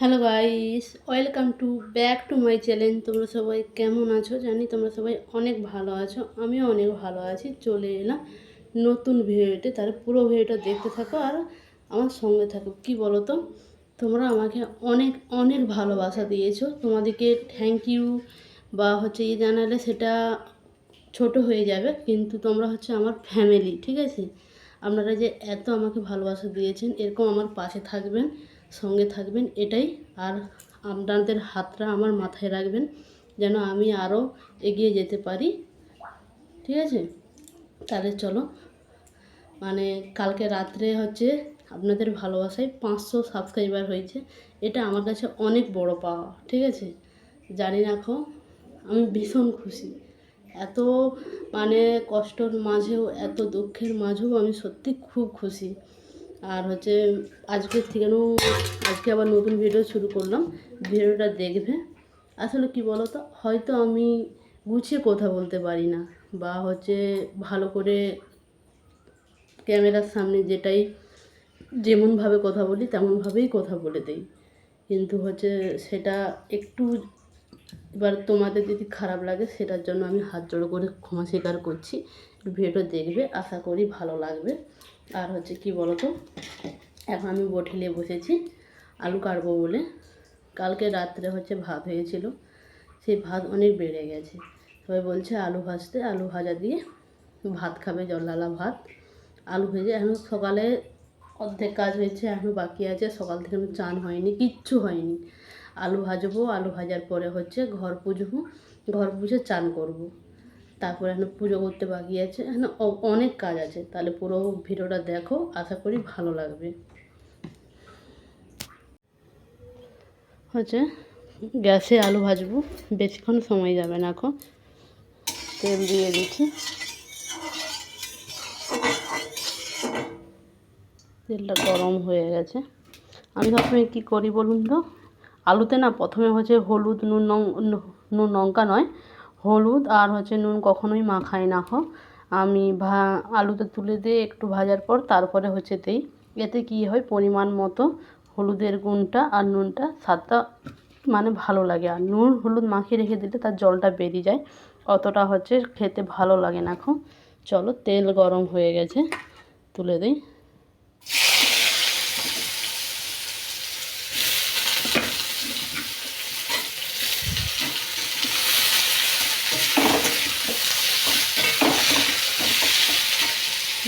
Hello guys, welcome to back to my channel. তোমরা সবাই কেমন আছো? জানি তোমরা সবাই অনেক ভালো আছো, আমিও অনেক ভালো আছি। চলে এলাম নতুন ভিডিওতে, তার পুরো ভিডিওটা দেখতে থাকো আর আমার সঙ্গে থাকো। কি বলো তো তোমরা আমাকে অনেক অনেক ভালোবাসা দিয়েছ। তোমাদেরকে থ্যাংক ইউ বা হচ্ছে ইয়ে জানালে সেটা ছোট হয়ে যাবে, কিন্তু তোমরা হচ্ছে আমার ফ্যামিলি ঠিক আছে? আপনারা যে এত আমাকে ভালোবাসা দিয়েছেন, এরকম আমার পাশে থাকবেন। সঙ্গে থাকবেন, এটাই। আর আপনাদের হাতটা আমার মাথায় রাখবেন, যেন আমি আরও এগিয়ে যেতে পারি। ঠিক আছে? তাহলে চলো। মানে কালকে রাত্রে হচ্ছে আপনাদের ভালোবাসায় পাঁচশো সাবস্ক্রাইবার হয়েছে। এটা আমার কাছে অনেক বড় পাওয়া, ঠিক আছে? জানি রাখো আমি ভীষণ খুশি। এত মানে কষ্টর মাঝেও, এত দুঃখের মাঝেও আমি সত্যি খুব খুশি। আর হচ্ছে আজকের থেকেও আজকে আবার নতুন ভিডিও শুরু করলাম। ভিডিওটা দেখবে। আসলে কি বলো তো হয়তো আমি গুছিয়ে কথা বলতে পারি না বা হচ্ছে ভালো করে ক্যামেরার সামনে যেটাই যেমনভাবে কথা বলি, তেমনভাবেই কথা বলে দিই। কিন্তু হচ্ছে সেটা একটু এবার তোমাদের যদি খারাপ লাগে, সেটার জন্য আমি হাত জোড়ো করে ক্ষমা স্বীকার করছি। ভিডিওটা দেখবে, আশা করি ভালো লাগবে। আর হচ্ছে কি বলো তো এখন আমি বঠিলে বসেছি, আলু কাটবো বলে। কালকে রাত্রে হচ্ছে ভাত হয়েছিল, সেই ভাত অনেক বেড়ে গেছে। সবাই বলছে আলু ভাজতে, আলু ভাজা দিয়ে ভাত খাবে জলালা ভাত। আলু ভেজে এখন সকালে অর্ধেক কাজ হয়েছে এখনও বাকি আছে। সকাল থেকে চান হয়নি, কিচ্ছু হয়নি। আলু ভাজবো, আলু ভাজার পরে হচ্ছে ঘর পুজবো, ঘর পুজে চান করব। তারপরে এখন পুজো করতে বাকি আছে। এখন অনেক কাজ আছে। তাহলে পুরো ভিডিওটা দেখো, আশা করি ভালো লাগবে। হচ্ছে গ্যাসে আলু ভাজবো। বেশিক্ষণ সময় যাবে না এখন। তেল দিয়ে দিচ্ছি। তেলটা গরম হয়ে গেছে। আমি সবসময় কী করি বলুন তো? আলুতে না প্রথমে হচ্ছে হলুদ, নুন নুন, লঙ্কা নয়, হলুদ আর হচ্ছে নুন কখনোই মাখাই না হোক। আমি ভা আলুতে তুলে দিয়ে একটু ভাজার পর তারপরে হচ্ছে দেই এতে কী হয়? পরিমাণ মতো হলুদের গুণটা আর নুনটা স্বাদটা মানে ভালো লাগে। আর নুন হলুদ মাখিয়ে রেখে দিলে তার জলটা বেরিয়ে যায়। অতটা হচ্ছে খেতে ভালো লাগে না এখন। চলো তেল গরম হয়ে গেছে, তুলে দিই।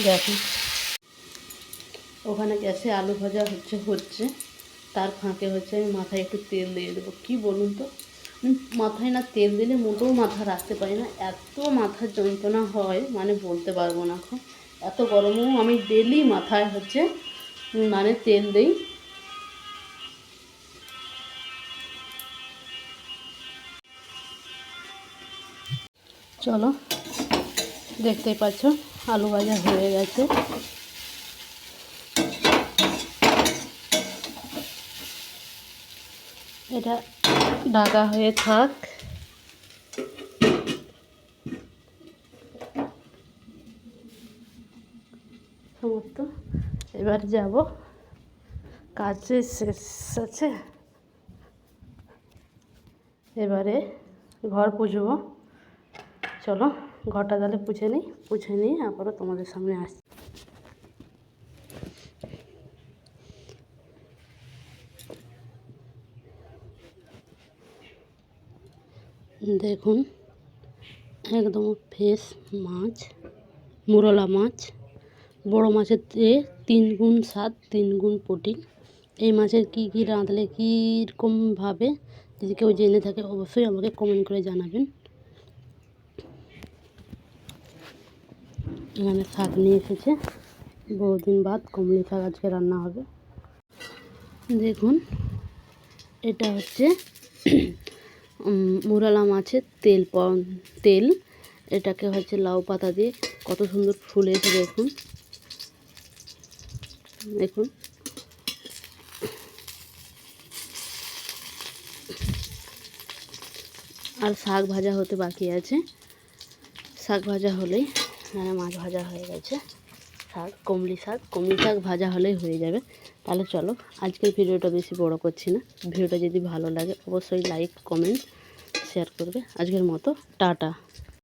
দেখুন। ওখানে গ্যাসে আলু ভাজা হচ্ছে হচ্ছে। তার ফাঁকে হচ্ছে আমি মাথায় একটু তেল দিয়ে দেবো। কী বলুন তো? মাথায় না তেল দিলে মোটেও মাথা রাখতে পারি না। এত মাথার যন্ত্রণা হয় মানে বলতে পারব না এখন। এত গরমেও আমি ডেলি মাথায় হচ্ছে মানে তেল দিই। চলো। দেখতেই পাচ্ছ, আলু ভাজা হয়ে গেছে। এটা ঢাকা হয়ে থাক। সমস্ত, এবার যাব। কাজে শেষ আছে। এবারে ঘর পুজবো। চলো। ঘরটা তাহলে পুছে নিই, পুছে নিয়ে আবারও তোমাদের সামনে আসছি। দেখুন, একদম ফ্রেশ মাছ, মুরলা মাছ, বড় মাছের চেয়ে তিন গুণ স্বাদ, তিন গুণ প্রোটিন। এই মাছের কী কী রাঁধলে কীরকমভাবে যদি কেউ জেনে থাকে অবশ্যই আমাকে কমেন্ট করে জানাবেন। এখানে শাক নিয়ে এসেছে। বহুদিন বাদ কুমড়ি শাক আজকে রান্না হবে। দেখুন, এটা হচ্ছে মুরালা মাছের তেল প- তেল। এটাকে হচ্ছে লাউ পাতা দিয়ে কত সুন্দর ফুলেছে দেখুন। দেখুন। আর শাক ভাজা হতে বাকি আছে। শাক ভাজা হলেই মানে মাছ ভাজা হয়ে গেছে। শাক, কমলি শাক কমলি শাক ভাজা হলেই হয়ে যাবে। তাহলে চলো, আজকের ভিডিওটা বেশি বড় করছি না। ভিডিওটা যদি ভালো লাগে, অবশ্যই লাইক কমেন্ট শেয়ার করবে। আজকের মতো, টাটা।